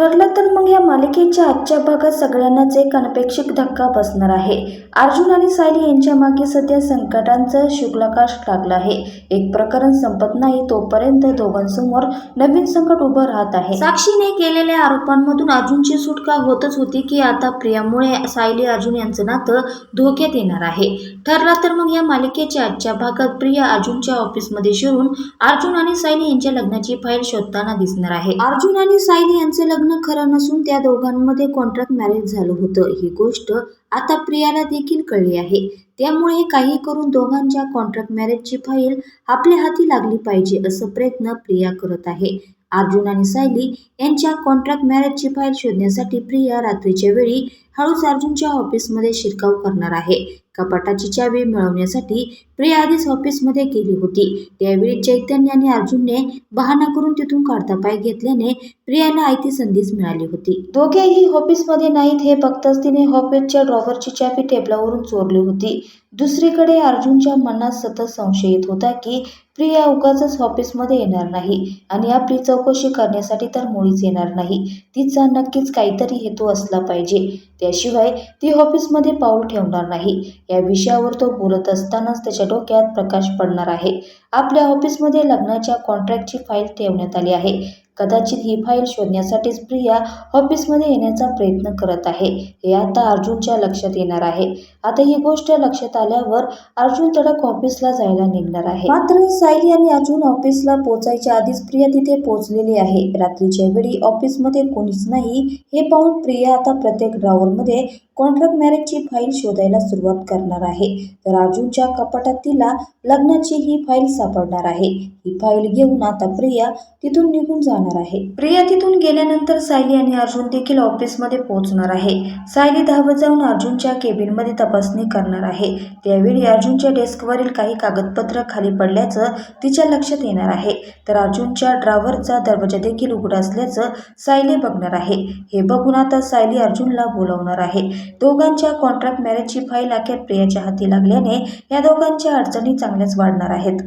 ठरलं तर मग या मालिकेच्या आजच्या भागात सगळ्यांनाच एक अनपेक्षित धक्का बसणार आहे. अर्जुन आणि सायली यांच्या मागे सध्या संकटांचा शुक्लाकाश लागला आहे. एक प्रकरण संपत नाही तोपर्यंत दोघांसमोर नवीन संकट उभं राहत आहे. साक्षीने केलेल्या आरोपांमधून अर्जुनची सुटका होतच होती की आता प्रियामुळे सायली अर्जुन यांचं नातं धोक्यात येणार आहे. ठरला तर मग या मालिकेच्या आजच्या भागात प्रिया अर्जुनच्या ऑफिसमध्ये शिरून अर्जुन आणि सायली यांच्या लग्नाची फाईल शोधताना दिसणार आहे. अर्जुन आणि सायली यांचे लग्न खरं नसून त्या दोघांमध्ये कॉन्ट्रॅक्ट मॅरेज झालं होतं. ही गोष्ट आता प्रियाला देखील कळली आहे. त्यामुळे काही करून दोघांच्या कॉन्ट्रॅक्ट मॅरेजची फाईल आपल्या हाती लागली पाहिजे असं प्रयत्न प्रिया करत आहे. अर्जुन आणि सायली यांच्या कॉन्ट्रॅक्ट मॅरेजची फाईल शोधण्यासाठी प्रिया रात्रीच्या वेळी हळूच अर्जुनच्या ऑफिसमध्ये शिरकाव करणार आहे. कपाटाची चावी मिळवण्यासाठी प्रिया आधीच ऑफिसमध्ये गेली होती. त्यावेळी चैतन्य आणि अर्जुनने बहाणा करून तिथून काढता पाय घेतल्याने प्रियाला आयती संधीच मिळाली होती. दोघेही ऑफिसमध्ये नाहीत हे बघताच तिने ऑफिसच्या ड्रॉवरची चावी टेबलावरून चोरली होती. दुसरीकडे अर्जुनच्या मनात सतत संशय येत होता की प्रिया उगाच ऑफिसमध्ये येणार नाही आणि आपली चौकशी करण्यासाठी तर मुळीच येणार नाही. तिचा नक्कीच काहीतरी हेतू असला पाहिजे. केल्याशिवाय ती ऑफिसमध्ये पाऊल ठेवणार नाही. या विषयावर तो बोलत असतानाच त्याच्या डोक्यात प्रकाश पडणार आहे. आपल्या ऑफिसमध्ये लग्नाच्या कॉन्ट्रॅक्टची फाईल ठेवण्यात आली आहे. कदाचित ही फाईल शोधण्यासाठीच प्रिया ऑफिसमध्ये येण्याचा प्रयत्न करत आहे. हे आता अर्जुनच्या लक्षात येणार आहे. आता ही गोष्ट लक्षात आल्यावर अर्जुन तडक ऑफिसला जायला निघणार आहे. मात्र सायली आणि अर्जुन ऑफिसला पोचायच्या आधीच प्रिया तिथे पोहोचलेली आहे. रात्रीच्या वेळी ऑफिसमध्ये कोणीच नाही. हे पाहून प्रिया आता प्रत्येक ड्रॉवरमध्ये कॉन्ट्रॅक्ट मॅरेजची फाईल शोधायला सुरुवात करणार आहे. तर अर्जुनच्या कपाटात तिला लग्नाची ही फाईल सापडणार आहे. ही फाईल घेऊन आता प्रिया तिथून निघून जाणार आहे. प्रिया तिथून गेल्यानंतर सायली आणि अर्जुन देखील ऑफिसमध्ये पोहोचणार आहे. सायली धावत जाऊन अर्जुनच्या केबिनमध्ये तपासणी करणार आहे. त्यावेळी अर्जुनच्या डेस्कवरील काही कागदपत्र खाली पडल्याचं तिच्या लक्षात येणार आहे. तर अर्जुनच्या ड्रावरचा दरवाजा देखील उघडा असल्याचं सायली बघणार आहे. हे बघून आता सायली अर्जुनला बोलावणार आहे. दोघांच्या कॉन्ट्रॅक्ट मॅरेजची फाईल अखेर प्रियाच्या हाती लागल्याने या दोघांच्या अडचणी चांगल्याच वाढणार आहेत.